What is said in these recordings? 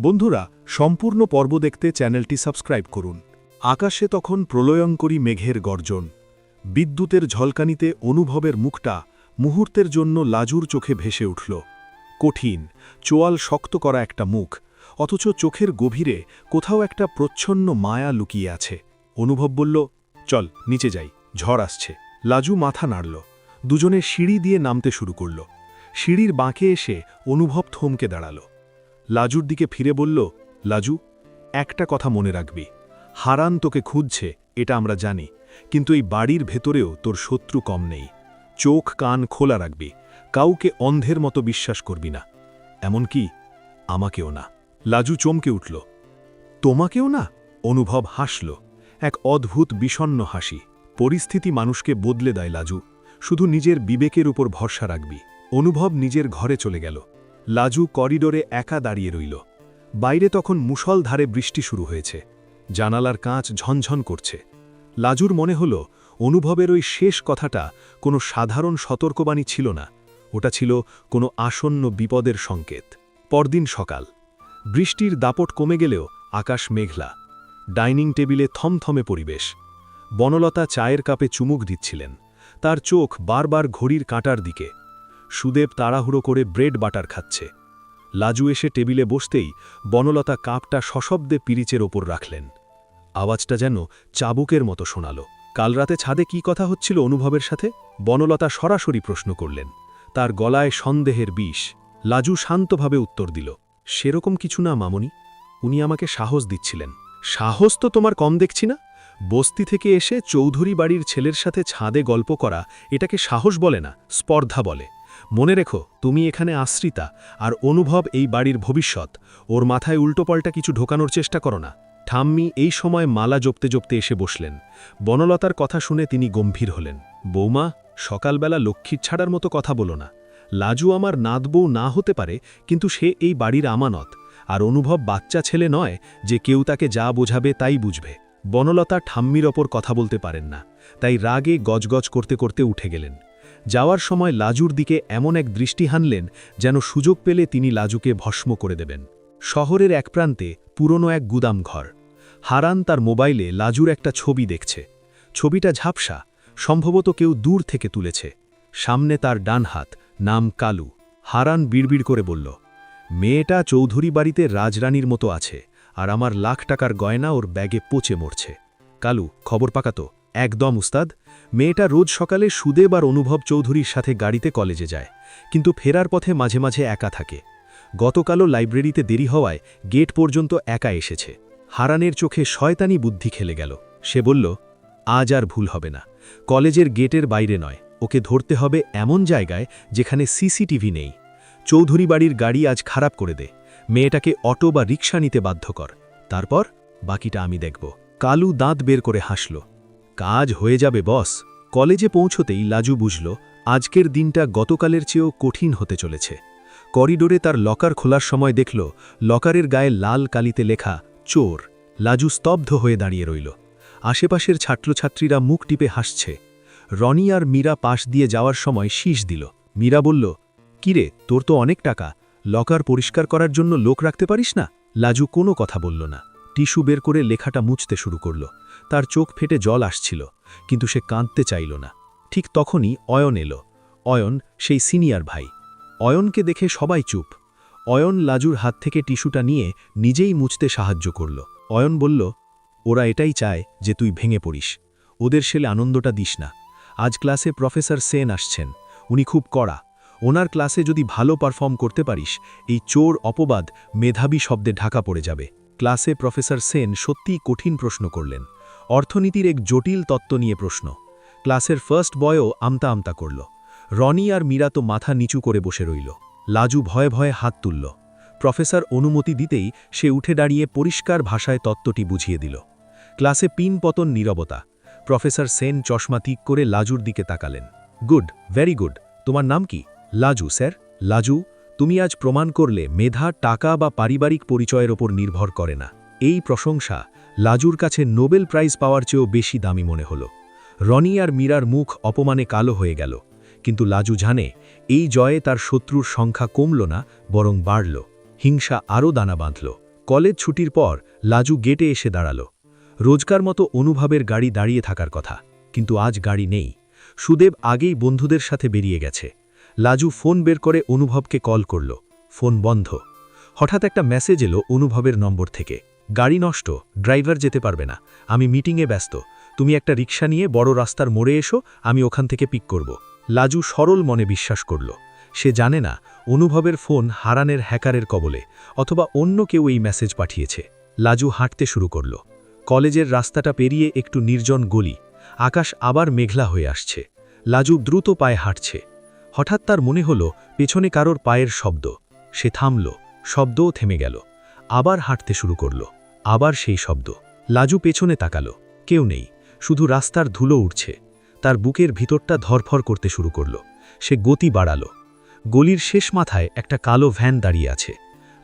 বন্ধুরা, সম্পূর্ণ পর্ব দেখতে চ্যানেলটি সাবস্ক্রাইব করুন। আকাশে তখন প্রলয়ঙ্করী মেঘের গর্জন। বিদ্যুতের ঝলকানিতে অনুভবের মুখটা মুহূর্তের জন্য লাজুর চোখে ভেসে উঠল। কঠিন, চোয়াল শক্ত করা একটা মুখ, অথচ চোখের গভীরে কোথাও একটা প্রচ্ছন্ন মায়া লুকিয়ে আছে। অনুভব বলল, চল, নিচে যাই, ঝড় আসছে। লাজু মাথা নাড়ল। দুজনে সিঁড়ি দিয়ে নামতে শুরু করল। সিঁড়ির বাঁকে এসে অনুভব থমকে দাঁড়াল। লাজুর দিকে ফিরে বলল, লাজু, একটা কথা মনে রাখবি। হারান তোকে খুঁজছে, এটা আমরা জানি, কিন্তু এই বাড়ির ভেতরেও তোর শত্রু কম নেই। চোখ কান খোলা রাখবি, কাউকে অন্ধের মতো বিশ্বাস করবি না। এমনকি আমাকেও না। লাজু চমকে উঠল। তোমাকেও না? অনুভব হাসল। এক অদ্ভুত বিষণ্ন হাসি। পরিস্থিতি মানুষকে বদলে দেয় লাজু। শুধু নিজের বিবেকের উপর ভরসা রাখবি। অনুভব নিজের ঘরে চলে গেল। লাজু করিডোরে একা দাঁড়িয়ে রইল। বাইরে তখন মুষলধারে বৃষ্টি শুরু হয়েছে। জানালার কাঁচ ঝনঝন করছে। লাজুর মনে হল, অনুভবের ওই শেষ কথাটা কোনো সাধারণ সতর্কবাণী ছিল না। ওটা ছিল কোনো আসন্ন বিপদের সংকেত। পরদিন সকাল। বৃষ্টির দাপট কমে গেলেও আকাশ মেঘলা। ডাইনিং টেবিলে থমথমে পরিবেশ। বনলতা চায়ের কাপে চুমুক দিচ্ছিলেন। তার চোখ বারবার ঘড়ির কাঁটার দিকে। সুদেব তাড়াহুড়ো করে ব্রেড বাটার খাচ্ছে। লাজু এসে টেবিলে বসতেই বনলতা কাপটা সশব্দে পিরিচের ওপর রাখলেন। আওয়াজটা যেন চাবুকের মতো শোনাল। কাল রাতে ছাদে কি কথা হচ্ছিল অনুভবের সাথে? বনলতা সরাসরি প্রশ্ন করলেন। তার গলায় সন্দেহের বিষ। লাজু শান্তভাবে উত্তর দিল, সেরকম কিছু না, মামনি। উনি আমাকে সাহস দিচ্ছিলেন। সাহস তো তোমার কম দেখছি না? বস্তি থেকে এসে চৌধুরী বাড়ির ছেলের সাথে ছাদে গল্প করা, এটাকে সাহস বলে না, স্পর্ধা বলে। মনে রেখো, তুমি এখানে আশ্রিতা, আর অনুভব এই বাড়ির ভবিষ্যৎ। ওর মাথায় উল্টোপাল্টা কিছু ঢোকানোর চেষ্টা করো না। ঠাম্মি এই সময় মালা জপতে জপতে এসে বসলেন। বনলতার কথা শুনে তিনি গম্ভীর হলেন। বৌমা, সকালবেলা লক্ষ্মীর ছাড়ার মতো কথা বলো না। লাজু আমার নাতবউ না হতে পারে, কিন্তু সে এই বাড়ির আমানত। আর অনুভব বাচ্চা ছেলে নয়, যে কেউ তাকে যা বোঝাবে তাই বুঝবে। বনলতা ঠাম্মির ওপর কথা বলতে পারেন না। তাই রাগে গজগজ করতে করতে উঠে গেলেন। যাওয়ার সময় লাজুর দিকে এমন এক দৃষ্টি হানলেন যেন সুযোগ পেলে তিনি লাজুকে ভস্ম করে দেবেন। শহরের এক প্রান্তে পুরনো এক গুদাম ঘর। হারান তার মোবাইলে লাজুর একটা ছবি দেখছে। ছবিটা ঝাপসা, সম্ভবত কেউ দূর থেকে তুলেছে। সামনে তার ডান হাত, নাম কালু। হারান বিড়বিড় করে বলল, মেয়েটা চৌধুরী বাড়িতে রাজরানীর মতো আছে, আর আমার লাখ টাকার গয়না ওর ব্যাগে পচে মরছে। কালু, খবর পাকাতো একদম উস্তাদ, মেয়েটা রোজ সকালে সুদেব আর অনুভব চৌধুরীর সাথে গাড়িতে কলেজে যায়, কিন্তু ফেরার পথে মাঝে মাঝে একা থাকে। গতকালও লাইব্রেরিতে দেরি হওয়ায় গেট পর্যন্ত একা এসেছে। হারানের চোখে শয়তানি বুদ্ধি খেলে গেল। সে বলল, আজ আর ভুল হবে না। কলেজের গেটের বাইরে নয়। ওকে ধরতে হবে এমন জায়গায় যেখানে সিসিটিভি নেই। চৌধুরী বাড়ির গাড়ি আজ খারাপ করে দে। মেয়েটাকে অটো বা রিক্সা নিতে বাধ্য কর। তারপর বাকিটা আমি দেখব। কালু দাঁত বের করে হাসল। কাজ হয়ে যাবে, বস। কলেজে পৌঁছতেই লাজু বুঝল, আজকের দিনটা গতকালের চেয়েও কঠিন হতে চলেছে। করিডোরে তার লকার খোলার সময় দেখল, লকারের গায়ে লাল কালিতে লেখা, চোর। লাজু স্তব্ধ হয়ে দাঁড়িয়ে রইল। আশেপাশের ছাত্রছাত্রীরা মুখ টিপে হাসছে। রনি আর মীরা পাশ দিয়ে যাওয়ার সময় শীষ দিল। মীরা বলল, কিরে, তোর তো অনেক টাকা। লকার পরিষ্কার করার জন্য লোক রাখতে পারিস না? লাজু কোনো কথা বলল না। টিস্যু বের করে লেখাটা মুছতে শুরু করল। তার চোখ ফেটে জল আসছিল, কিন্তু সে কাঁদতে চাইল না। ঠিক তখনই অয়ন এলো। অয়ন, সেই সিনিয়র ভাই। অয়নকে দেখে সবাই চুপ। অয়ন লাজুর হাত থেকে টিস্যুটা নিয়ে নিজেই মুছতে সাহায্য করল। অয়ন বলল, ওরা এটাই চায় যে তুই ভেঙে পড়িস। ওদের সেলে আনন্দটা দিস না। আজ ক্লাসে প্রফেসর সেন আসছেন। উনি খুব কড়া। ওনার ক্লাসে যদি ভালো পারফর্ম করতে পারিস, এই চোর অপবাদ মেধাবী শব্দে ঢাকা পড়ে যাবে। ক্লাসে প্রফেসর সেন সত্যিই কঠিন প্রশ্ন করলেন। অর্থনীতির এক জটিল তত্ত্ব নিয়ে প্রশ্ন। ক্লাসের ফার্স্ট বয়ও আমতা আমতা করল। রনি আর মীরা তো মাথা নিচু করে বসে রইল। লাজু ভয়ে ভয়ে হাত তুলল। প্রফেসর অনুমতি দিতেই সে উঠে দাঁড়িয়ে পরিষ্কার ভাষায় তত্ত্বটি বুঝিয়ে দিল। ক্লাসে পিন পতন নীরবতা। প্রফেসর সেন চশমা তিক করে লাজুর দিকে তাকালেন। Good, very good. তোমার নাম কি? লাজু, স্যার। লাজু তুমি আজ প্রমাণ করলে মেধা, টাকা বা পারিবারিক পরিচয়ের ওপর নির্ভর করে না। এই প্রশংসা লাজুর কাছে নোবেল প্রাইজ পাওয়ার চেয়েও বেশি দামি মনে হল। রনি আর মীরার মুখ অপমানে কালো হয়ে গেল। কিন্তু লাজু জানে, এই জয়ে তার শত্রুর সংখ্যা কমল না, বরং বাড়ল। হিংসা আরও দানা বাঁধল। কলেজ ছুটির পর লাজু গেটে এসে দাঁড়াল। রোজকার মতো অনুভবের গাড়ি দাঁড়িয়ে থাকার কথা। কিন্তু আজ গাড়ি নেই। সুদেব আগেই বন্ধুদের সাথে বেরিয়ে গেছে। লাজু ফোন বের করে অনুভবকে কল করল। ফোন বন্ধ। হঠাৎ একটা মেসেজ এলো অনুভবের নম্বর থেকে। গাড়ি নষ্ট, ড্রাইভার যেতে পারবে না। আমি মিটিংয়ে ব্যস্ত। তুমি একটা রিক্সা নিয়ে বড় রাস্তার মোড়ে এসো, আমি ওখান থেকে পিক করব। লাজু সরল মনে বিশ্বাস করল। সে জানে না, অনুভবের ফোন হারানের হ্যাকারের কবলে, অথবা অন্য কেউ এই মেসেজ পাঠিয়েছে। লাজু হাঁটতে শুরু করল। কলেজের রাস্তাটা পেরিয়ে একটু নির্জন গলি। আকাশ আবার মেঘলা হয়ে আসছে। লাজু দ্রুত পায়ে হাঁটছে। হঠাৎ তার মনে হল পেছনে কারোর পায়ের শব্দ। সে থামল, শব্দও থেমে গেল, আবার হাঁটতে শুরু করল, আবার সেই শব্দ। লাজু পেছনে তাকালো, কেউ নেই, শুধু রাস্তার ধুলো উঠছে তার বুকের ভিতরটা ধরফর করতে শুরু করল। সে গতি বাড়াল। গলির শেষ মাথায় একটা কালো ভ্যান দাঁড়িয়ে আছে।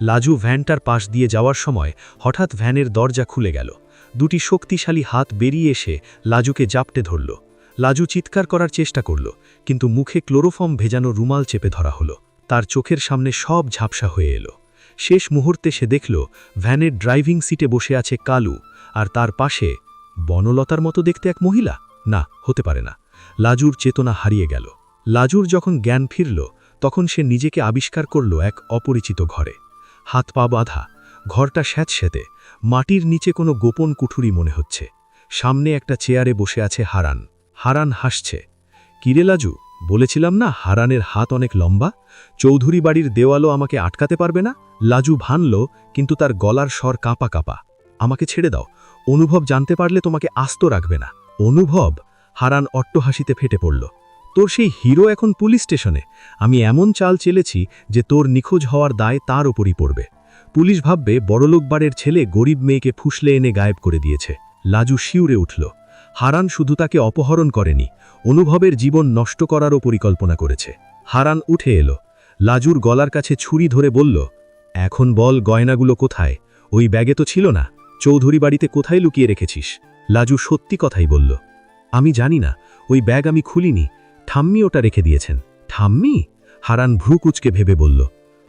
লাজু ভ্যানটার পাশ দিয়ে যাওয়ার সময় হঠাৎ ভ্যানের দরজা খুলে গেল। দুটি শক্তিশালী হাত বেরিয়ে এসে লাজুকে জাপটে ধরল। লাজু চিৎকার করার চেষ্টা করল, কিন্তু মুখে ক্লোরোফর্ম ভেজানো রুমাল চেপে ধরা হলো। তার চোখের সামনে সব ঝাপসা হয়ে এলো। শেষ মুহূর্তে সে দেখল, ভ্যানের ড্রাইভিং সিটে বসে আছে কালু, আর তার পাশে বনলতার মতো দেখতে এক মহিলা? না, হতে পারে না। লাজুর চেতনা হারিয়ে গেল। লাজুর যখন জ্ঞান ফিরল, তখন সে নিজেকে আবিষ্কার করল এক অপরিচিত ঘরে। হাত পা বাঁধা, ঘরটা স্যাঁতস্যাঁতে মাটির নিচে কোনো গোপন কুঠুরি মনে হচ্ছে। সামনে একটা চেয়ারে বসে আছে হারান। হারান হাসছে। কিরে লাজু, বলেছিলাম না হারানের হাত অনেক লম্বা? চৌধুরী বাড়ির দেওয়ালও আমাকে আটকাতে পারবে না? লাজু ভানল, কিন্তু তার গলার স্বর কাঁপা কাঁপা। আমাকে ছেড়ে দাও। অনুভব জানতে পারলে তোমাকে আস্ত রাখবে না। অনুভব? হারান অট্টহাসিতে ফেটে পড়ল। তোর সেই হিরো এখন পুলিশ স্টেশনে। আমি এমন চাল চেলেছি যে তোর নিখোঁজ হওয়ার দায় তার ওপরই পড়বে। পুলিশ ভাববে বড়লোক বাড়ির ছেলে গরিব মেয়েকে ফুসলে এনে গায়েব করে দিয়েছে। লাজু শিউরে উঠল। হারান শুধু তাকে অপহরণ করেনি, অনুভবের জীবন নষ্ট করারও পরিকল্পনা করেছে। হারান উঠে এলো, লাজুর গলার কাছে ছুরি ধরে বলল, এখন বল গয়নাগুলো কোথায়? ওই ব্যাগে তো ছিল না। চৌধুরী বাড়িতে কোথায় লুকিয়ে রেখেছিস? লাজু সত্যি কথাই বলল, আমি জানি না, ওই ব্যাগ আমি খুলিনি। ঠাম্মি ওটা রেখে দিয়েছেন। ঠাম্মি? হারান ভ্রু কুচকে ভেবে বলল,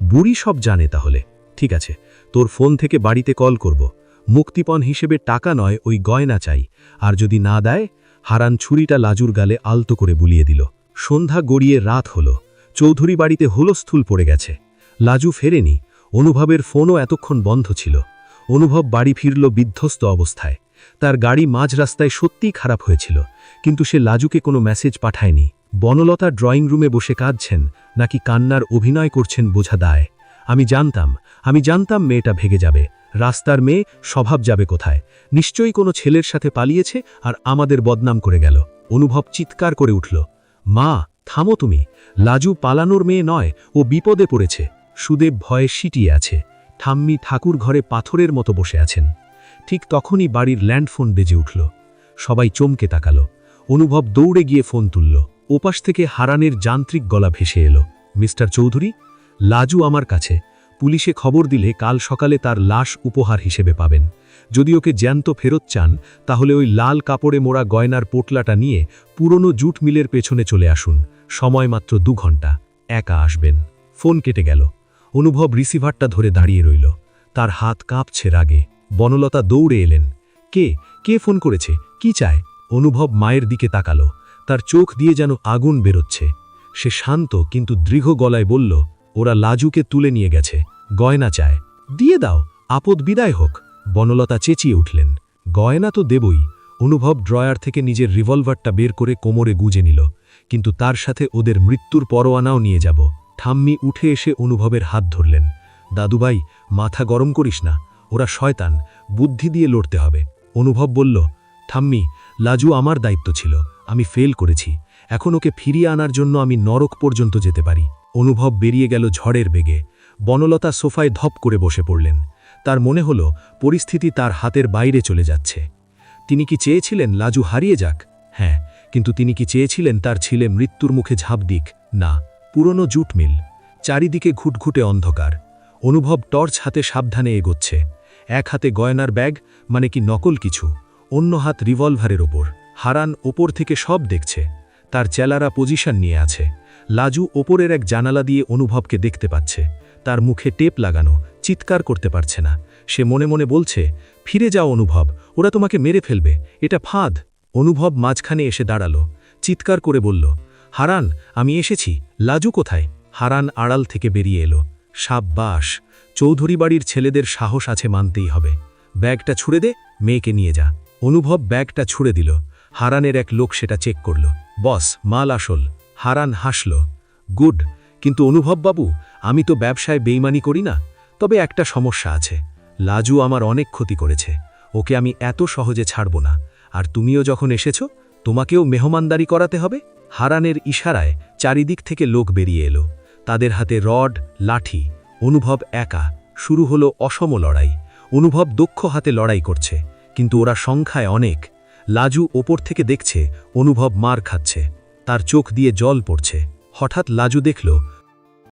বুড়ি সব জানে তাহলে। ঠিক আছে, তোর ফোন থেকে বাড়িতে কল করব। মুক্তিপণ হিসেবে টাকা নয়, ওই গয়না চাই। আর যদি না দেয়, হারান ছুরিটা লাজুর গালে আলতো করে বুলিয়ে দিল। সন্ধ্যা গড়িয়ে রাত হল। চৌধুরী বাড়িতে হুলস্থুল পড়ে গেছে। লাজু ফেরেনি। অনুভবের ফোনও এতক্ষণ বন্ধ ছিল। অনুভব বাড়ি ফিরল বিধ্বস্ত অবস্থায়। তার গাড়ি মাঝ রাস্তায় সত্যিই খারাপ হয়েছিল। কিন্তু সে লাজুকে কোনো মেসেজ পাঠায়নি। বনলতা ড্রয়িং রুমে বসে কাঁদছেন, নাকি কান্নার অভিনয় করছেন বোঝা দায়। আমি জানতাম আমি জানতাম মেয়েটা ভেগে যাবে। রাস্তার মেয়ে স্বভাব যাবে কোথায়? নিশ্চয়ই কোনো ছেলের সাথে পালিয়েছে আর আমাদের বদনাম করে গেল। অনুভব চিৎকার করে উঠল, মা, থামো তুমি। লাজু পালানোর মেয়ে নয়, ও বিপদে পড়েছে। সুদেব ভয়ে সিটিয়ে আছে। ঠাম্মি ঠাকুর ঘরে পাথরের মতো বসে আছেন। ঠিক তখনই বাড়ির ল্যান্ডফোন বেজে উঠল। সবাই চমকে তাকালো। অনুভব দৌড়ে গিয়ে ফোন তুলল। ওপাশ থেকে হারানের যান্ত্রিক গলা ভেসে এলো, মিস্টার চৌধুরী, লাজু আমার কাছে। পুলিশে খবর দিলে কাল সকালে তার লাশ উপহার হিসেবে পাবেন। যদি ওকে জ্যান্ত ফেরত চান, তাহলে ওই লাল কাপড়ে মোড়া গয়নার পোটলাটা নিয়ে পুরনো জুট মিলের পেছনে চলে আসুন। সময় মাত্র দু ঘণ্টা। একা আসবেন। ফোন কেটে গেল। অনুভব রিসিভারটা ধরে দাঁড়িয়ে রইল। তার হাত কাঁপছে রাগে। বনলতা দৌড়ে এলেন। কে? কে ফোন করেছে? কি চায়? অনুভব মায়ের দিকে তাকালো। তার চোখ দিয়ে যেন আগুন বেরোচ্ছে। সে শান্ত কিন্তু দৃঢ় গলায় বলল ওরা লাজুকে তুলে নিয়ে গেছে। গয়না চায়। দিয়ে দাও, আপদ বিদায় হোক। বনলতা চেঁচিয়ে উঠলেন। গয়না তো দেবই। অনুভব ড্রয়ার থেকে নিজের রিভলভারটা বের করে কোমরে গুজে নিল। কিন্তু তার সাথে ওদের মৃত্যুর পরোয়ানাও নিয়ে যাব। ঠাম্মি উঠে এসে অনুভবের হাত ধরলেন। দাদুভাই, মাথা গরম করিস না। ওরা শয়তান। বুদ্ধি দিয়ে লড়তে হবে। অনুভব বলল, ঠাম্মি, লাজু আমার দায়িত্ব ছিল। আমি ফেল করেছি। এখন ওকে ফিরিয়ে আনার জন্য আমি নরক পর্যন্ত যেতে পারি। অনুভব বেরিয়ে গেল ঝড়ের বেগে। বনলতা সোফায় ধপ করে বসে পড়লেন। তার মনে হল, পরিস্থিতি তার হাতের বাইরে চলে যাচ্ছে। তিনি কি চেয়েছিলেন লাজু হারিয়ে যাক? হ্যাঁ কিন্তু তিনি কি চেয়েছিলেন তার ছেলে মৃত্যুর মুখে ঝাঁপ দিক? না, পুরনো জুট মিল। চারিদিকে ঘুটঘুটে অন্ধকার। অনুভব টর্চ হাতে সাবধানে এগোচ্ছে। এক হাতে গয়নার ব্যাগ মানে কি নকল কিছু? অন্য হাত রিভলভারের ওপর। হারান ওপর থেকে সব দেখছে। তার চেলারা পজিশন নিয়ে আছে। লাজু ওপরের এক জানালা দিয়ে অনুভবকে দেখতে পাচ্ছে। তার মুখে টেপ লাগানো, চিৎকার করতে পারছে না। সে মনে মনে বলছে, ফিরে যাও অনুভব, ওরা তোমাকে মেরে ফেলবে, এটা ফাঁদ। অনুভব মাঝখানে এসে দাঁড়াল, চিৎকার করে বলল, হারান, আমি এসেছি, লাজু কোথায়? হারান আড়াল থেকে বেরিয়ে এলো, সাব্বাস চৌধুরী বাড়ির ছেলেদের সাহস আছে মানতেই হবে। ব্যাগটা ছুড়ে দে, মেয়েকে নিয়ে যা। অনুভব ব্যাগটা ছুড়ে দিল, হারানের এক লোক সেটা চেক করল, বস, মাল আসল। হারান হাসল, গুড, কিন্তু অনুভববাবু আমি তো ব্যবসায় বেইমানি করি না। তবে একটা সমস্যা আছে, লাজু আমার অনেক ক্ষতি করেছে, ওকে আমি এত সহজে ছাড়ব না। আর তুমিও যখন এসেছ, তোমাকেও মেহমানদারি করাতে হবে? হারানের ইশারায় চারিদিক থেকে লোক বেরিয়ে এলো। তাদের হাতে রড, লাঠি, অনুভব একা, শুরু হলো অসম লড়াই। অনুভব দক্ষ হাতে লড়াই করছে, কিন্তু ওরা সংখ্যায় অনেক। লাজু ওপর থেকে দেখছে, অনুভব মার খাচ্ছে। তার চোখ দিয়ে জল পড়ছে। হঠাৎ লাজু দেখল